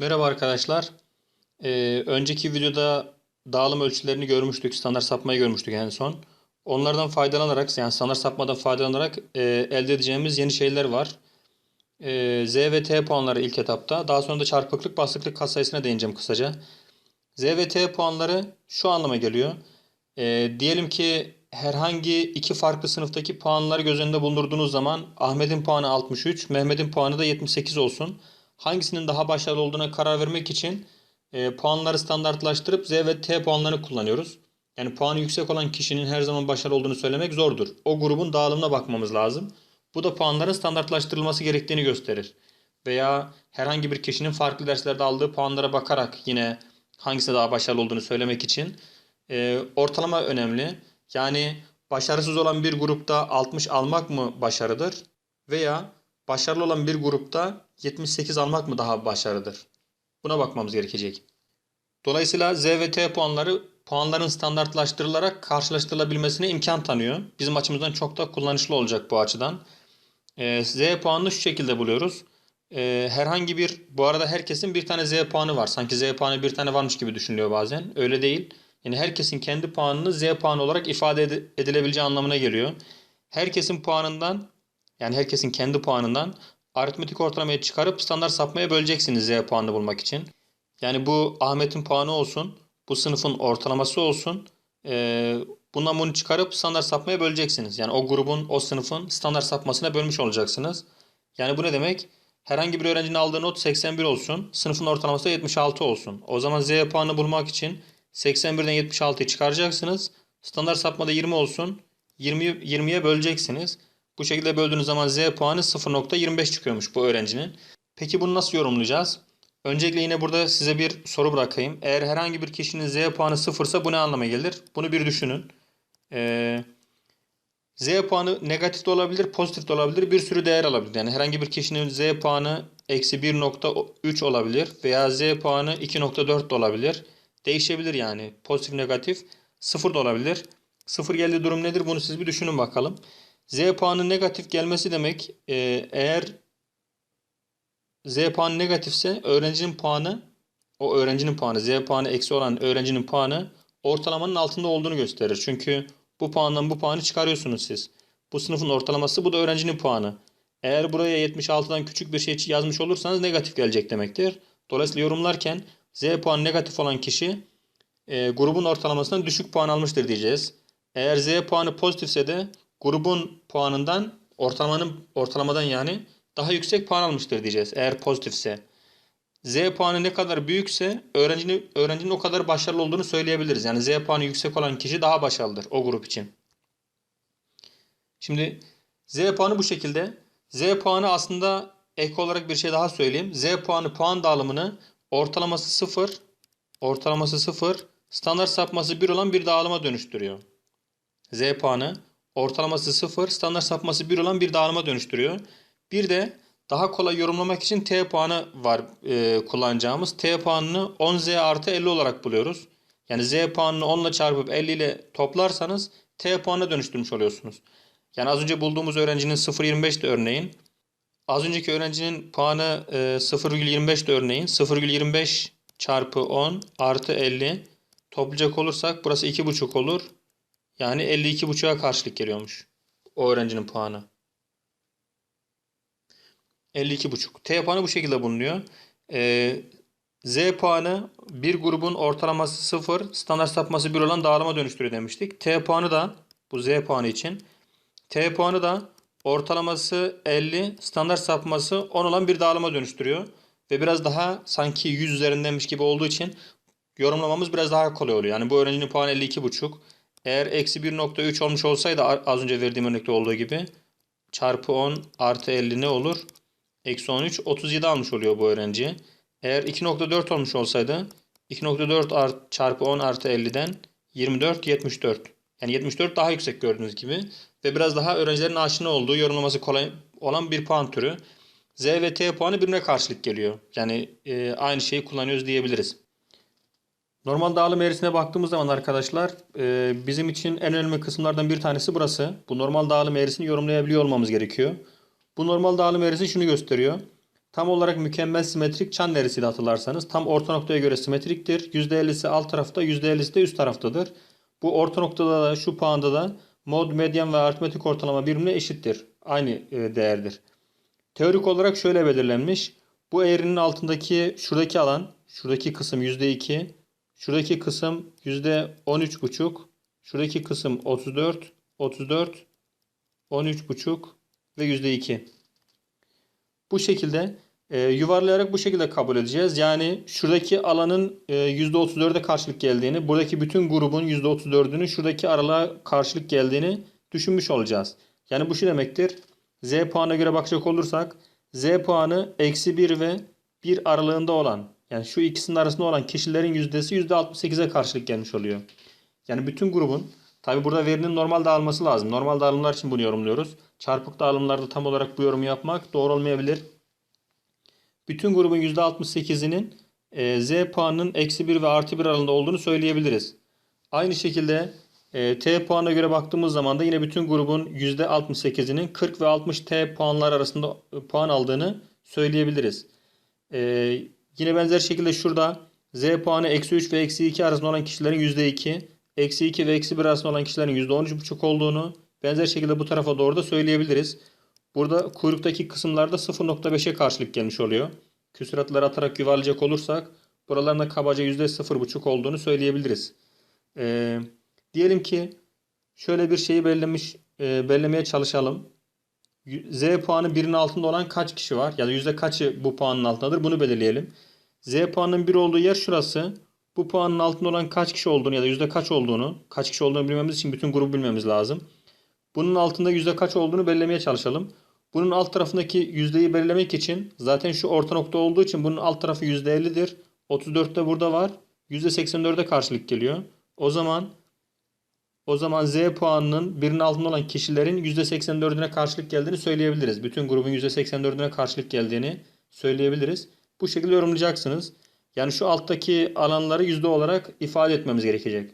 Merhaba arkadaşlar. Ee, önceki videoda dağılım ölçülerini görmüştük. Standart sapmayı görmüştük en son. Onlardan faydalanarak yani standart sapmadan faydalanarak e, elde edeceğimiz yeni şeyler var. Ee, Z ve T puanları ilk etapta. Daha sonra da çarpıklık basıklık katsayısına değineceğim kısaca. Z ve T puanları şu anlama geliyor. Ee, diyelim ki herhangi iki farklı sınıftaki puanları göz önünde bulundurduğunuz zaman Ahmet'in puanı 63, Mehmet'in puanı da 78 olsun. Hangisinin daha başarılı olduğuna karar vermek için e, puanları standartlaştırıp Z ve T puanlarını kullanıyoruz. Yani puanı yüksek olan kişinin her zaman başarılı olduğunu söylemek zordur. O grubun dağılımına bakmamız lazım. Bu da puanların standartlaştırılması gerektiğini gösterir. Veya herhangi bir kişinin farklı derslerde aldığı puanlara bakarak yine hangisi daha başarılı olduğunu söylemek için e, ortalama önemli. Yani başarısız olan bir grupta 60 almak mı başarıdır? Veya başarılı olan bir grupta 78 almak mı daha başarıdır? Buna bakmamız gerekecek. Dolayısıyla Z ve T puanları puanların standartlaştırılarak karşılaştırılabilmesine imkan tanıyor. Bizim açımızdan çok da kullanışlı olacak bu açıdan. Ee, Z puanını şu şekilde buluyoruz. Ee, herhangi bir, bu arada herkesin bir tane Z puanı var. Sanki Z puanı bir tane varmış gibi düşünülüyor bazen. Öyle değil. Yani herkesin kendi puanını Z puanı olarak ifade ed- edilebileceği anlamına geliyor. Herkesin puanından yani herkesin kendi puanından aritmetik ortalamayı çıkarıp standart sapmaya böleceksiniz Z puanını bulmak için. Yani bu Ahmet'in puanı olsun, bu sınıfın ortalaması olsun. Ee, bundan bunu çıkarıp standart sapmaya böleceksiniz. Yani o grubun, o sınıfın standart sapmasına bölmüş olacaksınız. Yani bu ne demek? Herhangi bir öğrencinin aldığı not 81 olsun, sınıfın ortalaması da 76 olsun. O zaman Z puanını bulmak için 81'den 76'yı çıkaracaksınız. Standart sapmada 20 olsun, 20 20'ye böleceksiniz. Bu şekilde böldüğünüz zaman Z puanı 0.25 çıkıyormuş bu öğrencinin. Peki bunu nasıl yorumlayacağız? Öncelikle yine burada size bir soru bırakayım. Eğer herhangi bir kişinin Z puanı sıfırsa bu ne anlama gelir? Bunu bir düşünün. Ee, Z puanı negatif de olabilir, pozitif de olabilir. Bir sürü değer alabilir. Yani herhangi bir kişinin Z puanı eksi 1.3 olabilir veya Z puanı 2.4 de olabilir. Değişebilir yani. Pozitif, negatif. Sıfır da olabilir. Sıfır geldiği durum nedir? Bunu siz bir düşünün bakalım. Z puanı negatif gelmesi demek e, eğer Z puanı negatifse öğrencinin puanı o öğrencinin puanı Z puanı eksi olan öğrencinin puanı ortalamanın altında olduğunu gösterir. Çünkü bu puandan bu puanı çıkarıyorsunuz siz. Bu sınıfın ortalaması bu da öğrencinin puanı. Eğer buraya 76'dan küçük bir şey yazmış olursanız negatif gelecek demektir. Dolayısıyla yorumlarken Z puanı negatif olan kişi e, grubun ortalamasından düşük puan almıştır diyeceğiz. Eğer Z puanı pozitifse de grubun puanından ortalamanın ortalamadan yani daha yüksek puan almıştır diyeceğiz eğer pozitifse. Z puanı ne kadar büyükse öğrencinin, öğrencinin o kadar başarılı olduğunu söyleyebiliriz. Yani Z puanı yüksek olan kişi daha başarılıdır o grup için. Şimdi Z puanı bu şekilde. Z puanı aslında ek olarak bir şey daha söyleyeyim. Z puanı puan dağılımını ortalaması 0, ortalaması 0, standart sapması 1 olan bir dağılıma dönüştürüyor. Z puanı ortalaması 0, standart sapması 1 olan bir dağılıma dönüştürüyor. Bir de daha kolay yorumlamak için T puanı var e, kullanacağımız. T puanını 10Z artı 50 olarak buluyoruz. Yani Z puanını 10 ile çarpıp 50 ile toplarsanız T puanına dönüştürmüş oluyorsunuz. Yani az önce bulduğumuz öğrencinin 0.25 de örneğin. Az önceki öğrencinin puanı e, 0.25 de örneğin. 0.25 çarpı 10 artı 50 toplayacak olursak burası 2.5 olur. Yani 52.5'a karşılık geliyormuş. O öğrencinin puanı. 52.5. T puanı bu şekilde bulunuyor. Ee, Z puanı bir grubun ortalaması 0, standart sapması 1 olan dağılıma dönüştürüyor demiştik. T puanı da bu Z puanı için. T puanı da ortalaması 50, standart sapması 10 olan bir dağılıma dönüştürüyor. Ve biraz daha sanki 100 üzerindenmiş gibi olduğu için yorumlamamız biraz daha kolay oluyor. Yani bu öğrencinin puanı 52.5. Eğer eksi 1.3 olmuş olsaydı az önce verdiğim örnekte olduğu gibi çarpı 10 artı 50 ne olur? Eksi 13 37 almış oluyor bu öğrenci. Eğer 2.4 olmuş olsaydı 2.4 art, çarpı 10 artı 50'den 24 74. Yani 74 daha yüksek gördüğünüz gibi. Ve biraz daha öğrencilerin aşina olduğu yorumlaması kolay olan bir puan türü. Z ve T puanı birbirine karşılık geliyor. Yani e, aynı şeyi kullanıyoruz diyebiliriz. Normal dağılım eğrisine baktığımız zaman arkadaşlar e, bizim için en önemli kısımlardan bir tanesi burası. Bu normal dağılım eğrisini yorumlayabiliyor olmamız gerekiyor. Bu normal dağılım eğrisi şunu gösteriyor. Tam olarak mükemmel simetrik çan neresiydi hatırlarsanız. Tam orta noktaya göre simetriktir. %50'si alt tarafta, %50'si de üst taraftadır. Bu orta noktada da şu puanda da mod, medyan ve aritmetik ortalama birbirine eşittir. Aynı e, değerdir. Teorik olarak şöyle belirlenmiş. Bu eğrinin altındaki şuradaki alan, şuradaki kısım %2, şuradaki kısım %13,5, şuradaki kısım 34, 34, 13,5 ve %2. Bu şekilde e, yuvarlayarak bu şekilde kabul edeceğiz. Yani şuradaki alanın e, %34'e karşılık geldiğini, buradaki bütün grubun %34'ünün şuradaki aralığa karşılık geldiğini düşünmüş olacağız. Yani bu şu demektir. Z puanına göre bakacak olursak Z puanı eksi 1 ve 1 aralığında olan yani şu ikisinin arasında olan kişilerin yüzdesi %68'e karşılık gelmiş oluyor. Yani bütün grubun tabi burada verinin normal dağılması lazım. Normal dağılımlar için bunu yorumluyoruz. Çarpık dağılımlarda tam olarak bu yorumu yapmak doğru olmayabilir. Bütün grubun %68'inin e, Z puanının eksi 1 ve artı 1 aralığında olduğunu söyleyebiliriz. Aynı şekilde e, T puanına göre baktığımız zaman da yine bütün grubun %68'inin 40 ve 60 T puanlar arasında e, puan aldığını söyleyebiliriz. E, yine benzer şekilde şurada Z puanı eksi 3 ve eksi 2 arasında olan kişilerin %2, eksi 2 ve eksi 1 arasında olan kişilerin %13,5 olduğunu benzer şekilde bu tarafa doğru da söyleyebiliriz. Burada kuyruktaki kısımlarda 0.5'e karşılık gelmiş oluyor. Küsuratları atarak yuvarlayacak olursak buralarında kabaca %0.5 olduğunu söyleyebiliriz. Ee, diyelim ki şöyle bir şeyi belirlemiş, e, belirlemeye çalışalım. Z puanı birinin altında olan kaç kişi var? Ya da yüzde kaçı bu puanın altındadır? Bunu belirleyelim. Z puanının 1 olduğu yer şurası. Bu puanın altında olan kaç kişi olduğunu ya da yüzde kaç olduğunu, kaç kişi olduğunu bilmemiz için bütün grubu bilmemiz lazım. Bunun altında yüzde kaç olduğunu belirlemeye çalışalım. Bunun alt tarafındaki yüzdeyi belirlemek için zaten şu orta nokta olduğu için bunun alt tarafı yüzde 50'dir. 34 de burada var. Yüzde 84'e karşılık geliyor. O zaman o zaman Z puanının birinin altında olan kişilerin yüzde 84'üne karşılık geldiğini söyleyebiliriz. Bütün grubun yüzde 84'üne karşılık geldiğini söyleyebiliriz. Bu şekilde yorumlayacaksınız. Yani şu alttaki alanları yüzde olarak ifade etmemiz gerekecek.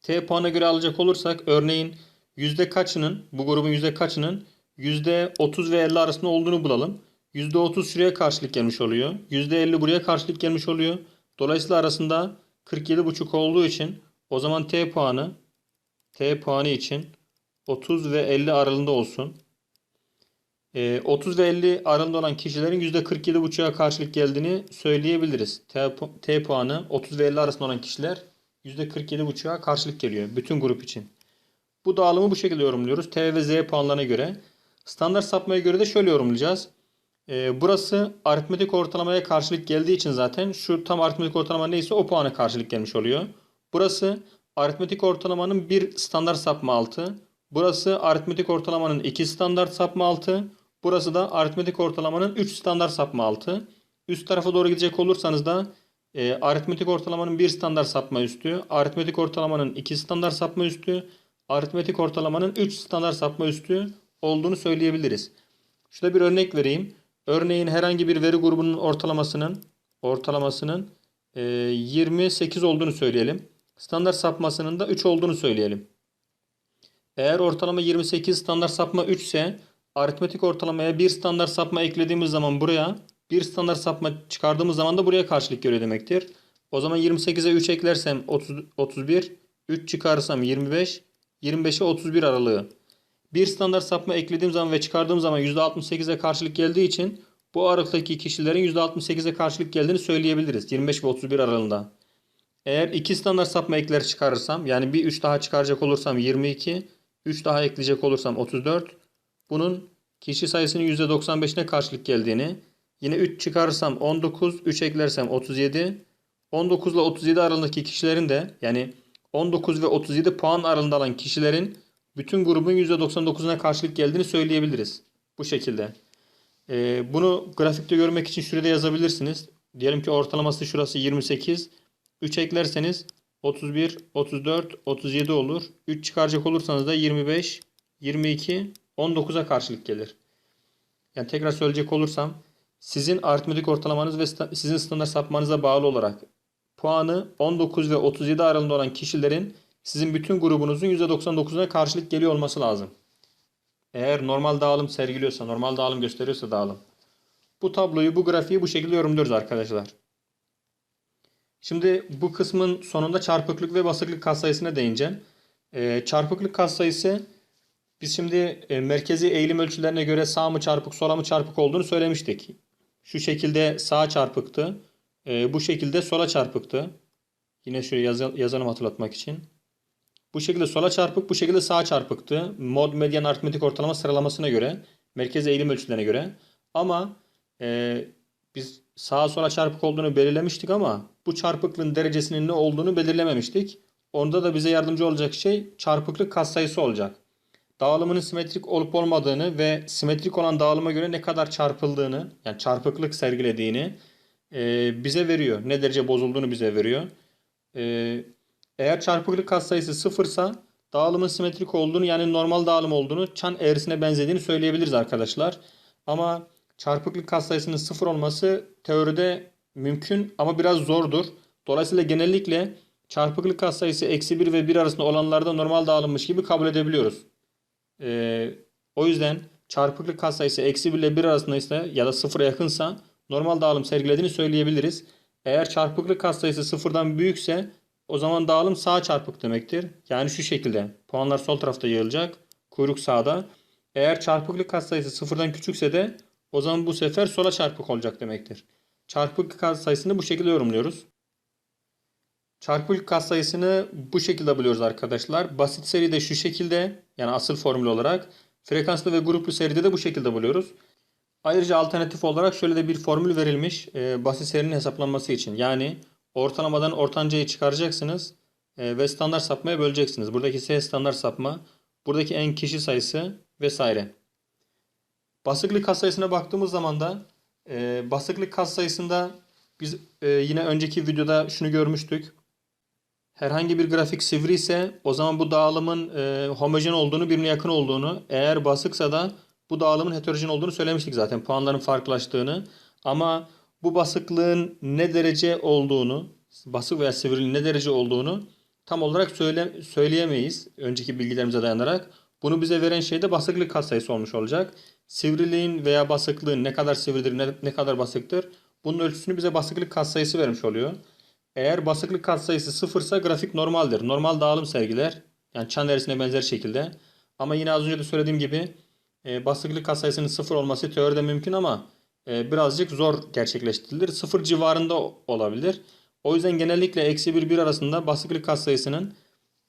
T puana göre alacak olursak örneğin yüzde kaçının bu grubun yüzde kaçının yüzde 30 ve 50 arasında olduğunu bulalım. %30 şuraya karşılık gelmiş oluyor. %50 buraya karşılık gelmiş oluyor. Dolayısıyla arasında 47,5 olduğu için o zaman T puanı T puanı için 30 ve 50 aralığında olsun. E, 30 ve 50 aralığında olan kişilerin %47,5'a karşılık geldiğini söyleyebiliriz. T, T puanı 30 ve 50 arasında olan kişiler %47,5'a karşılık geliyor bütün grup için. Bu dağılımı bu şekilde yorumluyoruz. T ve Z puanlarına göre. Standart sapmaya göre de şöyle yorumlayacağız. Ee, burası aritmetik ortalamaya karşılık geldiği için zaten şu tam aritmetik ortalama neyse o puana karşılık gelmiş oluyor. Burası aritmetik ortalamanın bir standart sapma altı. Burası aritmetik ortalamanın iki standart sapma altı. Burası da aritmetik ortalamanın 3 standart sapma altı. Üst tarafa doğru gidecek olursanız da e, aritmetik ortalamanın 1 standart sapma üstü, aritmetik ortalamanın 2 standart sapma üstü, aritmetik ortalamanın 3 standart sapma üstü olduğunu söyleyebiliriz. Şurada bir örnek vereyim. Örneğin herhangi bir veri grubunun ortalamasının ortalamasının e, 28 olduğunu söyleyelim. Standart sapmasının da 3 olduğunu söyleyelim. Eğer ortalama 28 standart sapma 3 ise aritmetik ortalamaya bir standart sapma eklediğimiz zaman buraya bir standart sapma çıkardığımız zaman da buraya karşılık görüyor demektir. O zaman 28'e 3 eklersem 30, 31, 3 çıkarırsam 25, 25'e 31 aralığı. Bir standart sapma eklediğim zaman ve çıkardığım zaman %68'e karşılık geldiği için bu aralıktaki kişilerin %68'e karşılık geldiğini söyleyebiliriz. 25 ve 31 aralığında. Eğer iki standart sapma ekler çıkarırsam yani bir 3 daha çıkaracak olursam 22, 3 daha ekleyecek olursam 34. Bunun kişi sayısının %95'ine karşılık geldiğini, yine 3 çıkarırsam 19, 3 eklersem 37, 19 ile 37 aralığındaki kişilerin de yani 19 ve 37 puan aralığında alan kişilerin bütün grubun %99'una karşılık geldiğini söyleyebiliriz. Bu şekilde. Ee, bunu grafikte görmek için şurada yazabilirsiniz. Diyelim ki ortalaması şurası 28. 3 eklerseniz 31, 34, 37 olur. 3 çıkaracak olursanız da 25, 22, 19'a karşılık gelir. Yani tekrar söyleyecek olursam sizin aritmetik ortalamanız ve sizin standart sapmanıza bağlı olarak puanı 19 ve 37 aralığında olan kişilerin sizin bütün grubunuzun %99'una karşılık geliyor olması lazım. Eğer normal dağılım sergiliyorsa, normal dağılım gösteriyorsa dağılım. Bu tabloyu, bu grafiği bu şekilde yorumluyoruz arkadaşlar. Şimdi bu kısmın sonunda çarpıklık ve basıklık katsayısına değineceğim. Ee, çarpıklık katsayısı biz şimdi e, merkezi eğilim ölçülerine göre sağ mı çarpık, sola mı çarpık olduğunu söylemiştik. Şu şekilde sağa çarpıktı. Ee, bu şekilde sola çarpıktı. Yine şöyle yaz- yazalım hatırlatmak için. Bu şekilde sola çarpık, bu şekilde sağa çarpıktı. Mod, medyan, aritmetik ortalama sıralamasına göre, merkez eğilim ölçülerine göre. Ama e, biz sağa sola çarpık olduğunu belirlemiştik ama bu çarpıklığın derecesinin ne olduğunu belirlememiştik. Onda da bize yardımcı olacak şey çarpıklık katsayısı olacak. Dağılımının simetrik olup olmadığını ve simetrik olan dağılıma göre ne kadar çarpıldığını, yani çarpıklık sergilediğini e, bize veriyor. Ne derece bozulduğunu bize veriyor. E, eğer çarpıklık katsayısı sıfırsa dağılımın simetrik olduğunu yani normal dağılım olduğunu çan eğrisine benzediğini söyleyebiliriz arkadaşlar. Ama çarpıklık katsayısının sıfır olması teoride mümkün ama biraz zordur. Dolayısıyla genellikle çarpıklık katsayısı eksi 1 ve 1 arasında olanlarda normal dağılımmış gibi kabul edebiliyoruz. Ee, o yüzden çarpıklık katsayısı eksi 1 ile 1 arasındaysa ya da sıfıra yakınsa normal dağılım sergilediğini söyleyebiliriz. Eğer çarpıklık katsayısı sıfırdan büyükse o zaman dağılım sağ çarpık demektir. Yani şu şekilde puanlar sol tarafta yığılacak. Kuyruk sağda. Eğer çarpıklık katsayısı sıfırdan küçükse de o zaman bu sefer sola çarpık olacak demektir. Çarpıklık katsayısını bu şekilde yorumluyoruz. Çarpıklık katsayısını bu şekilde buluyoruz arkadaşlar. Basit seride şu şekilde yani asıl formül olarak. Frekanslı ve gruplu seride de bu şekilde buluyoruz. Ayrıca alternatif olarak şöyle de bir formül verilmiş e, basit serinin hesaplanması için. Yani ortalamadan ortancayı çıkaracaksınız e, ve standart sapmaya böleceksiniz. Buradaki S standart sapma, buradaki en kişi sayısı vesaire. Basıklık katsayısına baktığımız zaman da e, basıklık katsayısında biz e, yine önceki videoda şunu görmüştük. Herhangi bir grafik sivri ise o zaman bu dağılımın e, homojen olduğunu, birbirine yakın olduğunu, eğer basıksa da bu dağılımın heterojen olduğunu söylemiştik zaten. Puanların farklılaştığını. Ama bu basıklığın ne derece olduğunu, basık veya sivriliğin ne derece olduğunu tam olarak söyle, söyleyemeyiz önceki bilgilerimize dayanarak. Bunu bize veren şey de basıklık katsayısı olmuş olacak. Sivriliğin veya basıklığın ne kadar sivridir, ne, ne kadar basıktır bunun ölçüsünü bize basıklık katsayısı vermiş oluyor. Eğer basıklık katsayısı sıfırsa grafik normaldir. Normal dağılım sergiler. Yani çan eğrisine benzer şekilde. Ama yine az önce de söylediğim gibi e, basıklık katsayısının sıfır olması teoride mümkün ama e, birazcık zor gerçekleştirilir. Sıfır civarında olabilir. O yüzden genellikle eksi 1 1 arasında basıklık katsayısının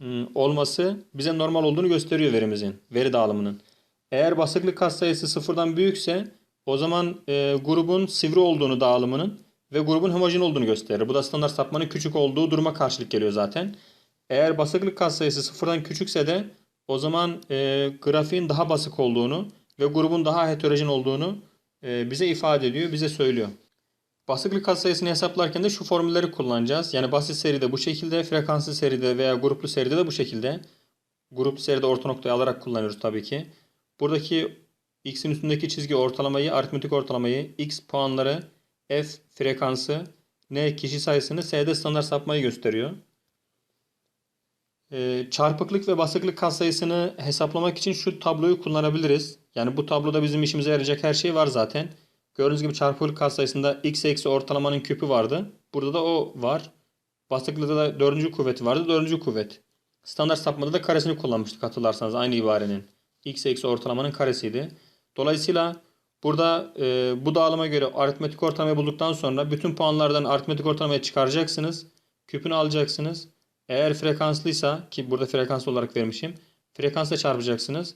ım, olması bize normal olduğunu gösteriyor verimizin, veri dağılımının. Eğer basıklık katsayısı sıfırdan büyükse o zaman e, grubun sivri olduğunu dağılımının ve grubun homojen olduğunu gösterir. Bu da standart sapmanın küçük olduğu duruma karşılık geliyor zaten. Eğer basıklık katsayısı sıfırdan küçükse de o zaman e, grafiğin daha basık olduğunu ve grubun daha heterojen olduğunu e, bize ifade ediyor, bize söylüyor. Basıklık katsayısını hesaplarken de şu formülleri kullanacağız. Yani basit seride bu şekilde, frekanslı seride veya gruplu seride de bu şekilde. Gruplu seride orta noktayı alarak kullanıyoruz tabii ki. Buradaki x'in üstündeki çizgi ortalamayı, aritmetik ortalamayı, x puanları, f frekansı, n kişi sayısını, s'de standart sapmayı gösteriyor. Ee, çarpıklık ve basıklık katsayısını hesaplamak için şu tabloyu kullanabiliriz. Yani bu tabloda bizim işimize yarayacak her şey var zaten. Gördüğünüz gibi çarpıklık katsayısında x eksi ortalamanın küpü vardı. Burada da o var. Basıklıkta da dördüncü kuvveti vardı. Dördüncü kuvvet. Standart sapmada da karesini kullanmıştık hatırlarsanız aynı ibarenin. X eksi ortalamanın karesiydi. Dolayısıyla burada e, bu dağılıma göre aritmetik ortalamayı bulduktan sonra bütün puanlardan aritmetik ortalamayı çıkaracaksınız. Küpünü alacaksınız. Eğer frekanslıysa ki burada frekans olarak vermişim. Frekansla çarpacaksınız.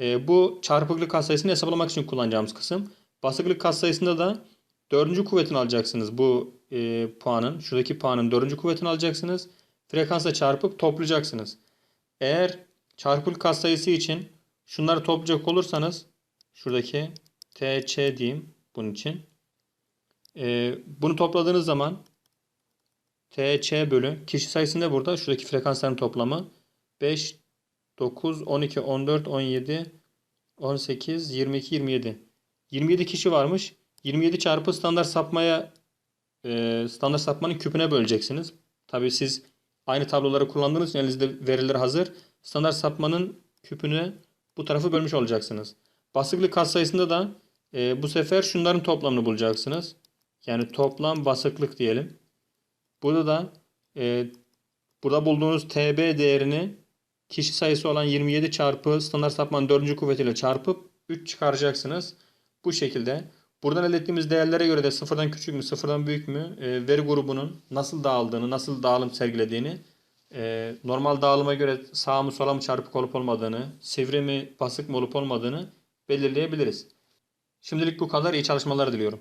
E, bu çarpıklık katsayısını hesaplamak için kullanacağımız kısım. Basıklık katsayısında da dördüncü kuvvetini alacaksınız bu e, puanın. Şuradaki puanın dördüncü kuvvetini alacaksınız. Frekansla çarpıp toplayacaksınız. Eğer çarpıklık katsayısı için şunları toplayacak olursanız şuradaki TC diyeyim bunun için. E, bunu topladığınız zaman TC bölü kişi sayısı ne burada? Şuradaki frekansların toplamı 5, 9, 12, 14, 17, 18, 22, 27. 27 kişi varmış. 27 çarpı standart sapmaya e, standart sapmanın küpüne böleceksiniz. Tabii siz aynı tabloları kullandığınız için elinizde veriler hazır. Standart sapmanın küpüne bu tarafı bölmüş olacaksınız. Basıklık katsayısında da E, bu sefer şunların toplamını bulacaksınız. Yani toplam basıklık diyelim. Burada da e, burada bulduğunuz TB değerini kişi sayısı olan 27 çarpı standart sapmanın 4. kuvvetiyle çarpıp 3 çıkaracaksınız. Bu şekilde. Buradan elde ettiğimiz değerlere göre de sıfırdan küçük mü, sıfırdan büyük mü e, veri grubunun nasıl dağıldığını, nasıl dağılım sergilediğini, e, normal dağılıma göre sağ mı sola mı çarpık olup olmadığını, sivri mi, basık mı olup olmadığını belirleyebiliriz. Şimdilik bu kadar. İyi çalışmalar diliyorum.